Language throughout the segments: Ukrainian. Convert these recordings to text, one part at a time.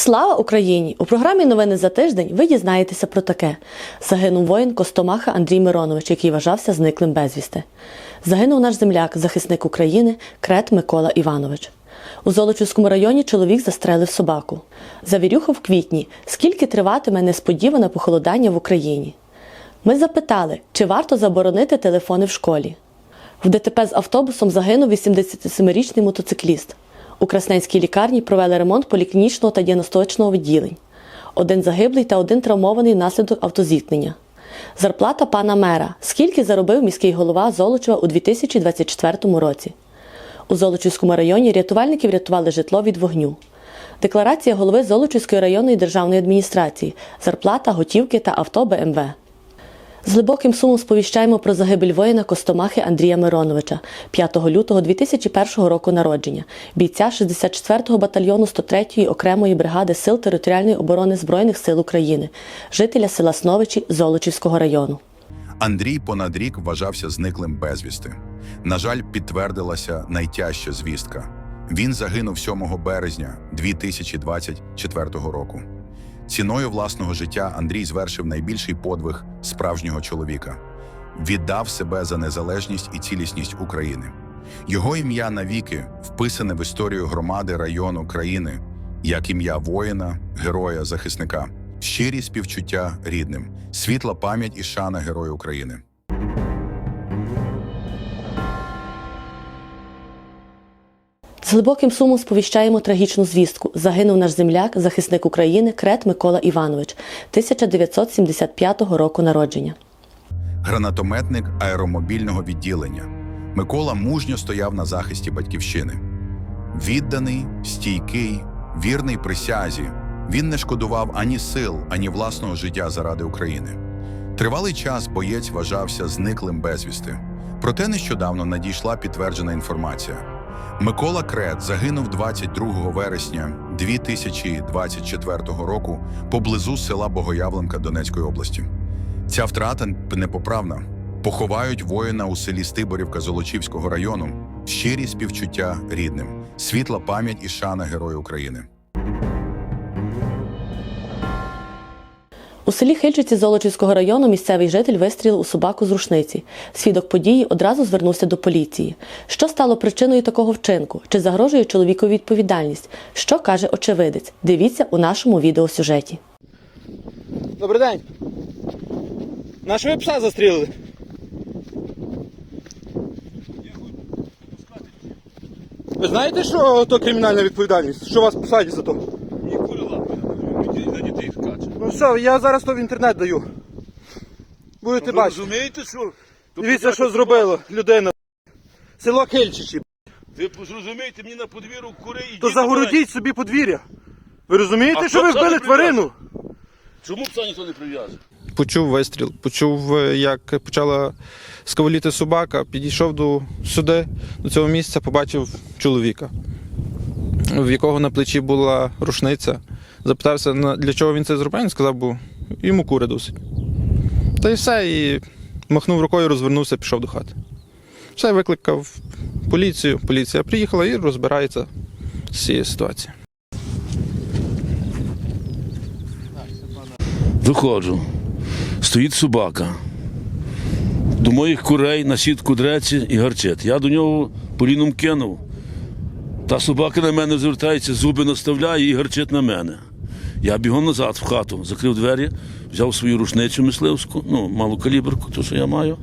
Слава Україні! У програмі Новини за тиждень ви дізнаєтеся про таке: загинув воїн Костомаха Андрій Миронович, який вважався зниклим безвісти. Загинув наш земляк, захисник України, крет Микола Іванович. У Золочівському районі чоловік застрелив собаку. Завірюха в квітні. Скільки триватиме несподіване похолодання в Україні? Ми запитали, чи варто заборонити телефони в школі. В ДТП з автобусом загинув 87-річний мотоцикліст. У Красненській лікарні провели ремонт поліклінічного та діагностичного відділень. Один загиблий та один травмований внаслідок автозіткнення. Зарплата пана мера. Скільки заробив міський голова Золочева у 2024 році? У Золочівському районі рятувальники врятували житло від вогню. Декларація голови Золочівської районної державної адміністрації, зарплата, готівки та авто БМВ. З глибоким сумом сповіщаємо про загибель воїна Костомахи Андрія Мироновича 5 лютого 2001 року народження, бійця 64-го батальйону 103-ї окремої бригади Сил територіальної оборони Збройних сил України, жителя села Сновичі Золочівського району. Андрій понад рік вважався зниклим безвісти. На жаль, підтвердилася найтяжча звістка. Він загинув 7 березня 2024 року. Ціною власного життя Андрій звершив найбільший подвиг справжнього чоловіка. Віддав себе за незалежність і цілісність України. Його ім'я навіки вписане в історію громади району країни як ім'я воїна, героя, захисника, щирі співчуття рідним, світла пам'ять і шана Герою України. Глибоким сумом сповіщаємо трагічну звістку. Загинув наш земляк, захисник України, крет Микола Іванович, 1975 року народження. гранатометник аеромобільного відділення. Микола мужньо стояв на захисті батьківщини. Відданий, стійкий, вірний присязі, він не шкодував ані сил, ані власного життя заради України. Тривалий час боєць вважався зниклим безвісти. Проте нещодавно надійшла підтверджена інформація. Микола Крет загинув 22 вересня 2024 року поблизу села Богоявленка Донецької області. Ця втрата непоправна. Поховають воїна у селі Стиборівка Золочівського району. Щирі співчуття рідним, світла пам'ять і шана Герою України. У селі Хильчиці Золочівського району місцевий житель вистрілив у собаку з рушниці. Свідок події одразу звернувся до поліції. Що стало причиною такого вчинку? Чи загрожує чоловікові відповідальність? Що каже очевидець? Дивіться у нашому відеосюжеті. Добрий день. На ви пса застрілили? Ви знаєте, що то кримінальна відповідальність? Що вас посадять за то? Ніколи лапи на дітей скаче. Ну все, я зараз то в інтернет даю. Будете Ви бачити. розумієте, що? То Дивіться, що зробила людина. Село Кельчичі. Ви зрозумієте, мені на подвір'ю кури і То діти загородіть собі подвір'я. Ви розумієте, А що хто ви вбили тварину? Чому пса ніхто не прив'яже? Почув вистріл, почув, е, як почала скаволіти собака, підійшов до сюди, до цього місця, побачив чоловіка, в якого на плечі була рушниця. Запитався, для чого він це зробив, він сказав, бо йому кури досить. Та й все, і махнув рукою, розвернувся, пішов до хати. Все, викликав поліцію, поліція приїхала і розбирається з цією ситуацією. Виходжу. Стоїть собака. До моїх курей на сітку дреться і гарчить. Я до нього поліном кинув. Та собака на мене звертається, зуби наставляє і гарчить на мене. Я бігом назад в хату, закрив двері, взяв свою рушницю мисливську, ну, малу каліберку, то, що я маю.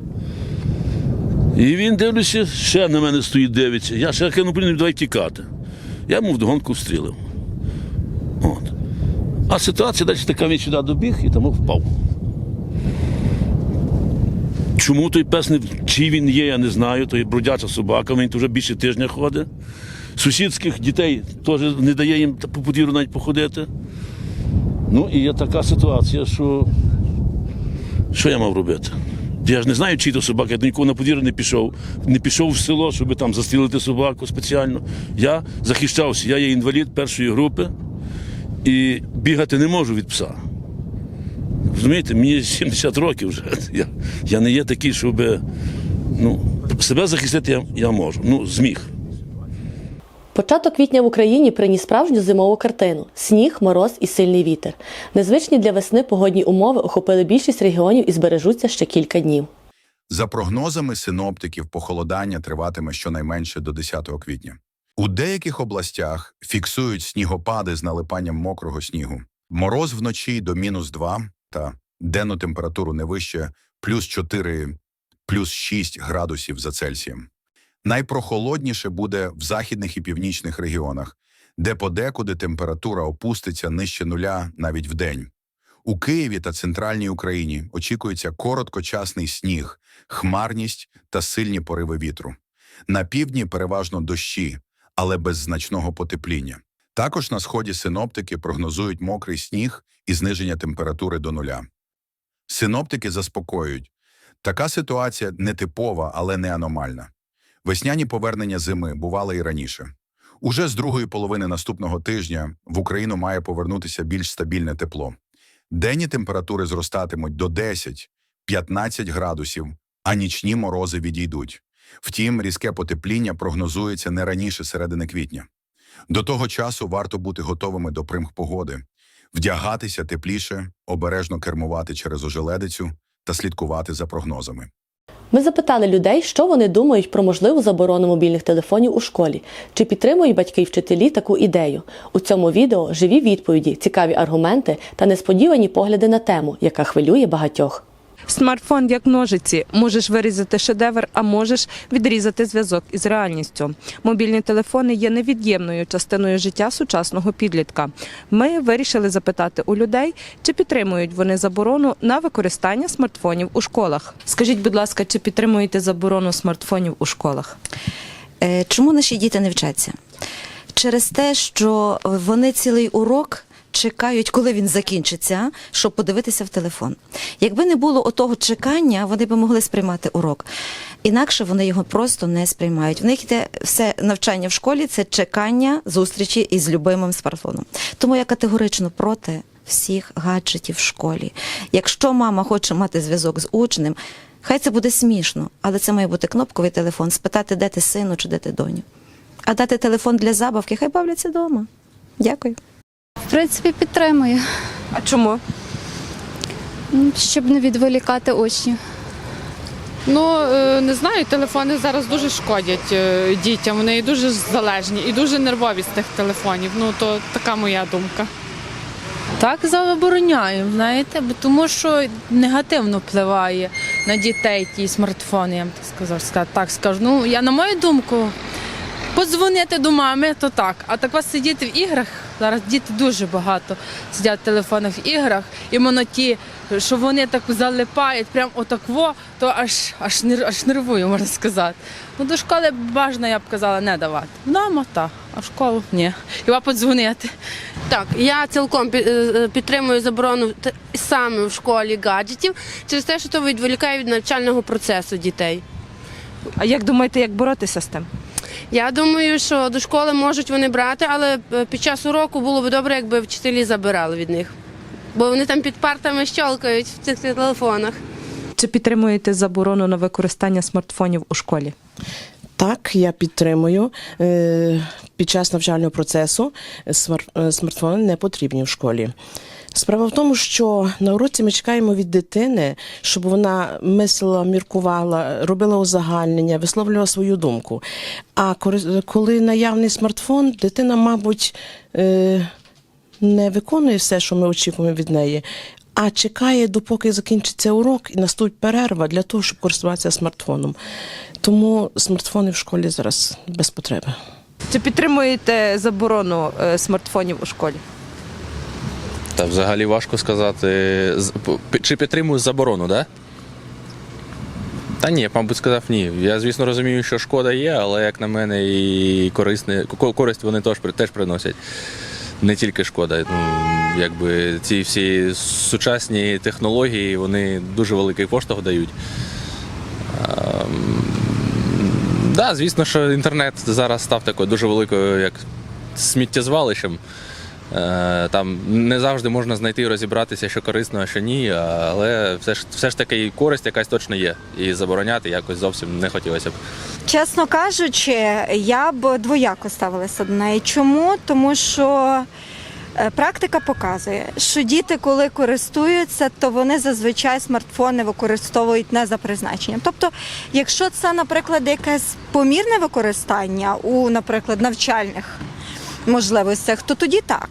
І він, дивлюся, ще на мене стоїть, дивиться. Я ще кинув поліном, давай тікати. Я йому вдогонку встрілив. От. А ситуація далі така він сюди добіг і тому впав. Чому той пес не чий він є, я не знаю. То є бродяча собака, він вже більше тижня ходить. Сусідських дітей теж не дає їм по подвір'ю навіть походити. Ну і є така ситуація, що що я мав робити? Я ж не знаю, чий то собака, я до нікого на подвір'я не пішов. Не пішов в село, щоб там застрілити собаку спеціально. Я захищався, я є інвалід першої групи і бігати не можу від пса. Розумієте, мені 70 років вже. Я, я не є такий, щоб ну, себе захистити я, я можу. Ну, зміг. Початок квітня в Україні приніс справжню зимову картину: сніг, мороз і сильний вітер. Незвичні для весни погодні умови охопили більшість регіонів і збережуться ще кілька днів. За прогнозами синоптиків, похолодання триватиме щонайменше до 10 квітня. У деяких областях фіксують снігопади з налипанням мокрого снігу. Мороз вночі до мінус 2 та денну температуру не вище плюс 4, плюс 6 градусів за Цельсієм. Найпрохолодніше буде в західних і північних регіонах, де подекуди температура опуститься нижче нуля навіть вдень. У Києві та центральній Україні очікується короткочасний сніг, хмарність та сильні пориви вітру. На півдні переважно дощі, але без значного потепління. Також на сході синоптики прогнозують мокрий сніг і зниження температури до нуля. Синоптики заспокоюють. Така ситуація не типова, але не аномальна. Весняні повернення зими бували і раніше. Уже з другої половини наступного тижня в Україну має повернутися більш стабільне тепло. Денні температури зростатимуть до 10-15 градусів, а нічні морози відійдуть. Втім, різке потепління прогнозується не раніше середини квітня. До того часу варто бути готовими до примх погоди, вдягатися тепліше, обережно кермувати через ожеледицю та слідкувати за прогнозами. Ми запитали людей, що вони думають про можливу заборону мобільних телефонів у школі, чи підтримують батьки і вчителі таку ідею. У цьому відео живі відповіді, цікаві аргументи та несподівані погляди на тему, яка хвилює багатьох. Смартфон як ножиці. Можеш вирізати шедевр, а можеш відрізати зв'язок із реальністю. Мобільні телефони є невід'ємною частиною життя сучасного підлітка. Ми вирішили запитати у людей, чи підтримують вони заборону на використання смартфонів у школах. Скажіть, будь ласка, чи підтримуєте заборону смартфонів у школах? Е, Чому наші діти не вчаться? Через те, що вони цілий урок чекають, коли він закінчиться, щоб подивитися в телефон. Якби не було отого чекання, вони б могли сприймати урок. Інакше вони його просто не сприймають. В них йде все навчання в школі це чекання зустрічі із любимим смартфоном. Тому я категорично проти всіх гаджетів в школі. Якщо мама хоче мати зв'язок з учнем, хай це буде смішно, але це має бути кнопковий телефон, спитати, де ти сину чи де ти доню. А дати телефон для забавки, хай бавляться вдома. Дякую. В принципі, підтримую, А чому? Щоб не відволікати очі. Ну е, не знаю, телефони зараз дуже шкодять е, дітям. Вони і дуже залежні і дуже нервові з тих телефонів. Ну то така моя думка. Так забороняємо, знаєте, бо тому що негативно впливає на дітей ті смартфони, я вам так сказав, ска- так скажу. Ну, я на мою думку, подзвонити до мами, то так. А так ось сидіти в іграх, зараз діти дуже багато сидять в телефонах в іграх, і моноті, що вони так залипають, прям отакво, то аж аж аж нервує, можна сказати. Ну до школи бажано, я б казала, не давати. Вдома так, а в школу ні. Хіба подзвонити. Так, я цілком е, підтримую заборону саме в школі гаджетів через те, що то відволікає від навчального процесу дітей. А як думаєте, як боротися з тим? Я думаю, що до школи можуть вони брати, але е, під час уроку було б добре, якби вчителі забирали від них. Бо вони там під партами щолкають в цих телефонах. Чи підтримуєте заборону на використання смартфонів у школі? Так, я підтримую. Е, Під час навчального процесу е, смартфони не потрібні в школі. Справа в тому, що на уроці ми чекаємо від дитини, щоб вона мислила, міркувала, робила узагальнення, висловлювала свою думку. А коли наявний смартфон, дитина, мабуть, е, не виконує все, що ми очікуємо від неї, а чекає, допоки закінчиться урок і наступить перерва для того, щоб користуватися смартфоном. Тому смартфони в школі зараз без потреби. Чи підтримуєте заборону е, смартфонів у школі? Та взагалі важко сказати. Чи підтримую заборону, да? Та ні, я мабуть, сказав ні. Я, звісно, розумію, що шкода є, але як на мене, і корисне, користь вони теж, теж приносять. Не тільки шкода. Ну, якби ці всі сучасні технології, вони дуже великий поштовх дають. Ем, да, звісно, що інтернет зараз став такою дуже великою, як сміттєзвалищем. Е, Там не завжди можна знайти і розібратися, що корисно, а що ні, але все ж, все ж таки користь якась точно є. І забороняти якось зовсім не хотілося б. Чесно кажучи, я б двояко ставилася до неї. Чому? Тому що е, практика показує, що діти, коли користуються, то вони зазвичай смартфони використовують не за призначенням. Тобто, якщо це, наприклад, якесь помірне використання у, наприклад, навчальних можливостях, то тоді так.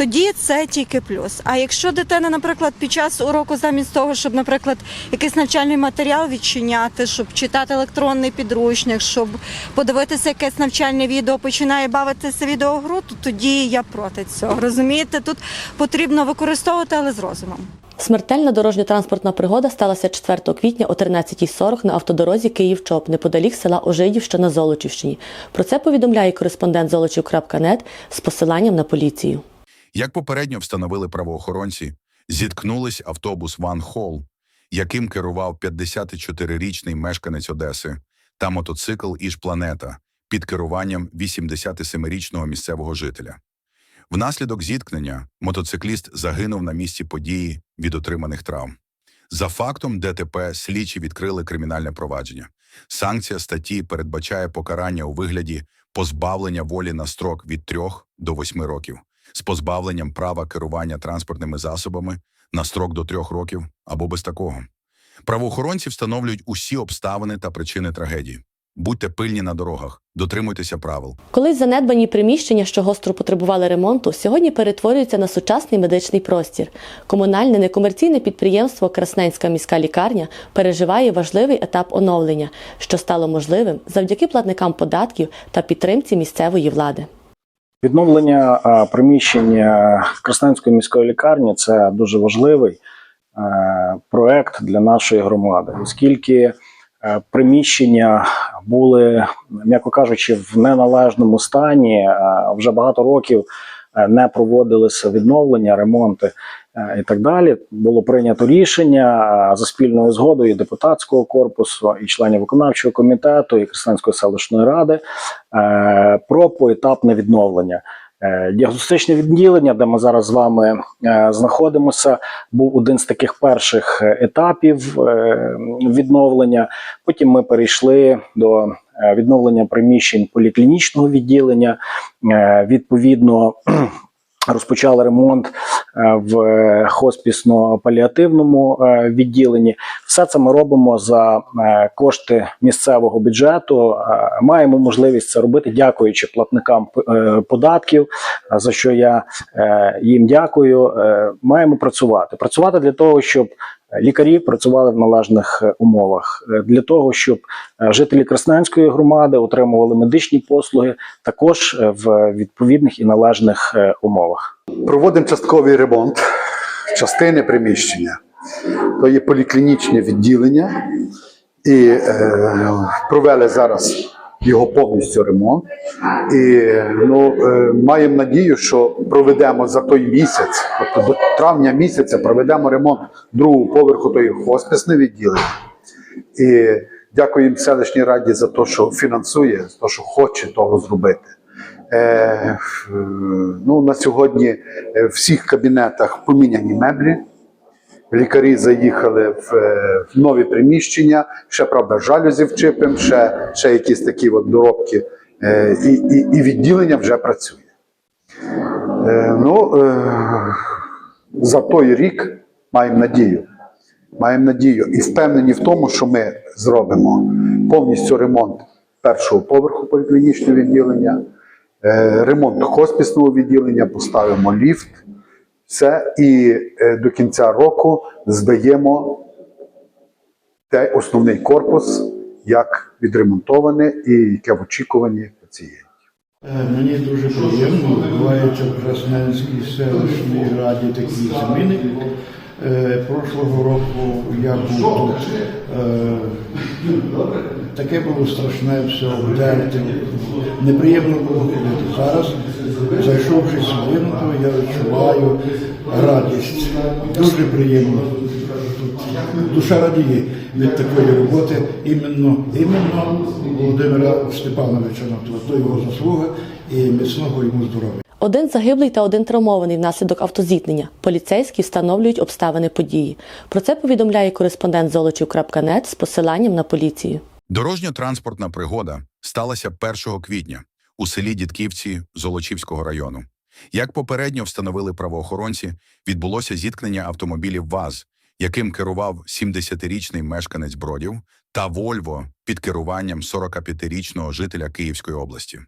Тоді це тільки плюс. А якщо дитина, наприклад, під час уроку, замість того, щоб, наприклад, якийсь навчальний матеріал відчиняти, щоб читати електронний підручник, щоб подивитися якесь навчальне відео, починає бавитися відеогру, то тоді я проти цього. Розумієте, тут потрібно використовувати, але з розумом. Смертельна дорожньо-транспортна пригода сталася 4 квітня о 13.40 на автодорозі Київ-Чоп, неподалік села Ожидів, що на Золочівщині. Про це повідомляє кореспондент золочів.нет з посиланням на поліцію. Як попередньо встановили правоохоронці, зіткнулись автобус Ван Хол, яким керував 54-річний мешканець Одеси, та мотоцикл «Іж-Планета» під керуванням 87-річного місцевого жителя. Внаслідок зіткнення мотоцикліст загинув на місці події від отриманих травм. За фактом ДТП слідчі відкрили кримінальне провадження. Санкція статті передбачає покарання у вигляді позбавлення волі на строк від 3 до 8 років з позбавленням права керування транспортними засобами на строк до 3 років або без такого. Правоохоронці встановлюють усі обставини та причини трагедії. Будьте пильні на дорогах, дотримуйтеся правил. Колись занедбані приміщення, що гостро потребували ремонту, сьогодні перетворюються на сучасний медичний простір. Комунальне некомерційне підприємство Красненська міська лікарня переживає важливий етап оновлення, що стало можливим завдяки платникам податків та підтримці місцевої влади. Відновлення приміщення Красненської міської лікарні це дуже важливий е, проект для нашої громади, оскільки приміщення були, м'яко кажучи, в неналежному стані. е, Вже багато років е, не проводилися відновлення, ремонти е, і так далі. Було прийнято рішення е, за спільною згодою депутатського корпусу і членів виконавчого комітету і Красненської селищної ради е, про поетапне відновлення. Е, Діагностичне відділення, де ми зараз з вами е, знаходимося, був один з таких перших е, етапів е, відновлення. Потім ми перейшли до е, відновлення приміщень поліклінічного відділення. Е, Відповідно, розпочали ремонт е, в хоспісно-паліативному е, відділенні. Все це ми робимо за е, кошти місцевого бюджету. Е, Маємо можливість це робити, дякуючи платникам е, податків, за що я їм дякую. Маємо працювати. Працювати для того, щоб лікарі працювали в належних умовах, для того, щоб жителі Красненської громади отримували медичні послуги також в відповідних і належних умовах. Проводимо частковий ремонт частини приміщення. То є поліклінічне відділення, і е, провели зараз його повністю ремонт. І ну, е, маємо надію, що проведемо за той місяць, тобто до травня місяця, проведемо ремонт другого поверху тої хосписне відділення. І дякуємо селищній раді за те, що фінансує, за те, що хоче того зробити. Е, ну, на сьогодні е, в всіх кабінетах поміняні меблі. Лікарі заїхали в, е, в нові приміщення, ще правда, жалюзі вчипимо, ще, ще якісь такі от доробки, е, і, і, і відділення вже працює. Е, ну, е, за той рік маємо надію. Маємо надію і впевнені в тому, що ми зробимо повністю ремонт першого поверху поліклінічного відділення, е, ремонт хоспісного відділення, поставимо ліфт. Все, і е, до кінця року здаємо той основний корпус, як відремонтоване і яке в очікуванні пацієнтів. Е, Мені дуже приємно, буваючи в Красненській селищній раді такі зміни. Е, Прошлого року я був тут. Е, Таке було страшне все обдерти. Неприємно було ходити. Зараз, зайшовши сюди, ну, то я відчуваю радість. Дуже приємно. Душа радіє від такої роботи іменно, іменно Володимира Степановича. То його заслуга і міцного йому здоров'я. Один загиблий та один травмований внаслідок автозіткнення. Поліцейські встановлюють обставини події. Про це повідомляє кореспондент золочів.нет з посиланням на поліцію. Дорожньо-транспортна пригода сталася 1 квітня у селі Дідківці Золочівського району. Як попередньо встановили правоохоронці, відбулося зіткнення автомобілів ВАЗ, яким керував 70-річний мешканець Бродів, та Вольво під керуванням 45-річного жителя Київської області.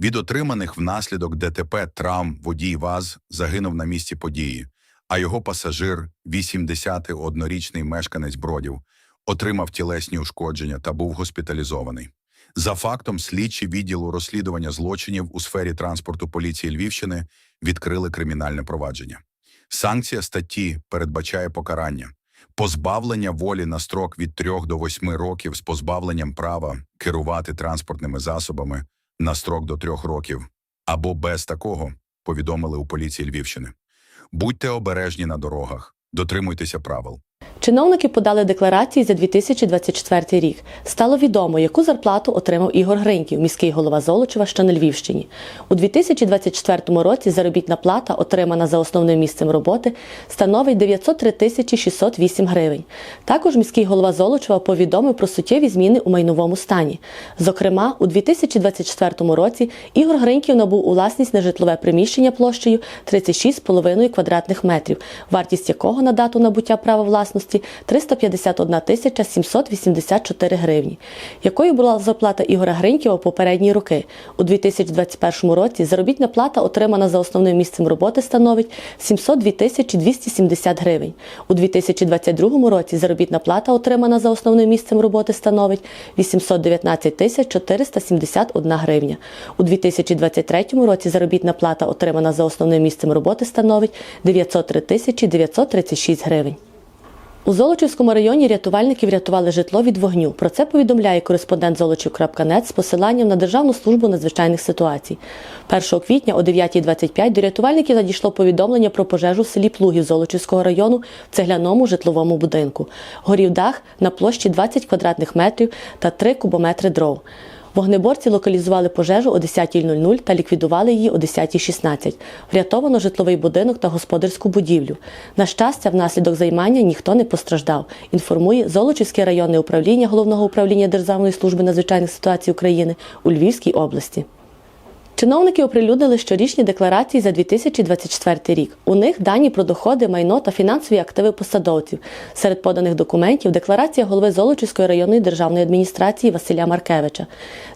Від отриманих внаслідок ДТП травм водій ВАЗ загинув на місці події, а його пасажир, 81-річний мешканець Бродів, отримав тілесні ушкодження та був госпіталізований. За фактом, слідчі відділу розслідування злочинів у сфері транспорту поліції Львівщини відкрили кримінальне провадження. Санкція статті передбачає покарання позбавлення волі на строк від 3 до 8 років з позбавленням права керувати транспортними засобами на строк до трьох років або без такого, повідомили у поліції Львівщини. Будьте обережні на дорогах, дотримуйтеся правил. Чиновники подали декларації за 2024 рік. Стало відомо, яку зарплату отримав Ігор Гриньків, міський голова Золочева, що на Львівщині. У 2024 році заробітна плата, отримана за основним місцем роботи, становить 903 тисячі 608 гривень. Також міський голова Золочева повідомив про суттєві зміни у майновому стані. Зокрема, у 2024 році Ігор Гриньків набув у власність нежитлове приміщення площею 36,5 квадратних метрів, вартість якого на дату набуття права власності 351 тисяча 784 гривні. Якою була зарплата Ігора Гриньківа в попередні роки? У 2021 році заробітна плата, отримана за основним місцем роботи, становить 702 тисячі 270 гривень. У 2022 році заробітна плата, отримана за основним місцем роботи, становить 819 тисяч 471 гривня. У 2023 році заробітна плата, отримана за основним місцем роботи, становить 903 тисячі 936 гривень. У Золочівському районі рятувальники врятували житло від вогню. Про це повідомляє кореспондент Золочів.нет з посиланням на Державну службу надзвичайних ситуацій. 1 квітня о 9.25 до рятувальників надійшло повідомлення про пожежу в селі Плугів Золочівського району в цегляному житловому будинку. Горів дах на площі 20 квадратних метрів та 3 кубометри дров. Вогнеборці локалізували пожежу о 10.00 та ліквідували її о 10.16. Врятовано житловий будинок та господарську будівлю. На щастя, внаслідок займання ніхто не постраждав. Інформує Золочівське районне управління Головного управління Державної служби надзвичайних ситуацій України у Львівській області. Чиновники оприлюднили щорічні декларації за 2024 рік. У них дані про доходи, майно та фінансові активи посадовців. Серед поданих документів декларація голови Золочівської районної державної адміністрації Василя Маркевича.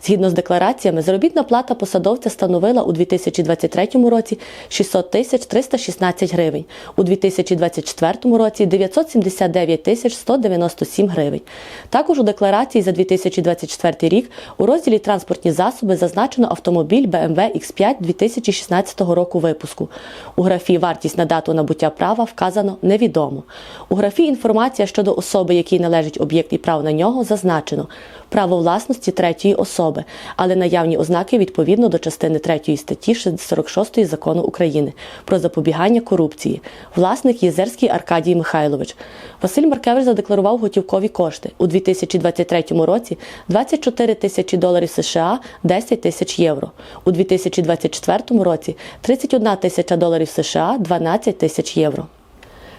Згідно з деклараціями, заробітна плата посадовця становила у 2023 році 600 тисяч 316 гривень, у 2024 році 979 тисяч 197 гривень. Також у декларації за 2024 рік у розділі транспортні засоби зазначено автомобіль BMW X5 2016 року випуску. У графі вартість на дату набуття права вказано невідомо. У графі інформація щодо особи, якій належить об'єкт і право на нього, зазначено право власності третьої особи, але наявні ознаки відповідно до частини 3 статті 46 закону України про запобігання корупції. Власник Єзерський Аркадій Михайлович. Василь Маркевич задекларував готівкові кошти у 2023 році 24 тисячі доларів США, 10 тисяч євро. У 2024 році 31 тисяча доларів США, 12 тисяч євро.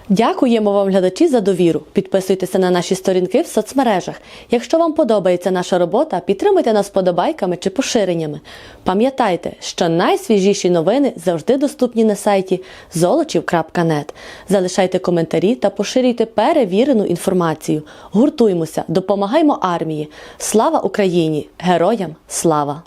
Дякуємо вам, глядачі, за довіру. Підписуйтеся на наші сторінки в соцмережах. Якщо вам подобається наша робота, підтримуйте нас подобайками чи поширеннями. Пам'ятайте, що найсвіжіші новини завжди доступні на сайті золочів.нет. Залишайте коментарі та поширюйте перевірену інформацію. Гуртуймося, допомагаймо армії. Слава Україні! Героям слава!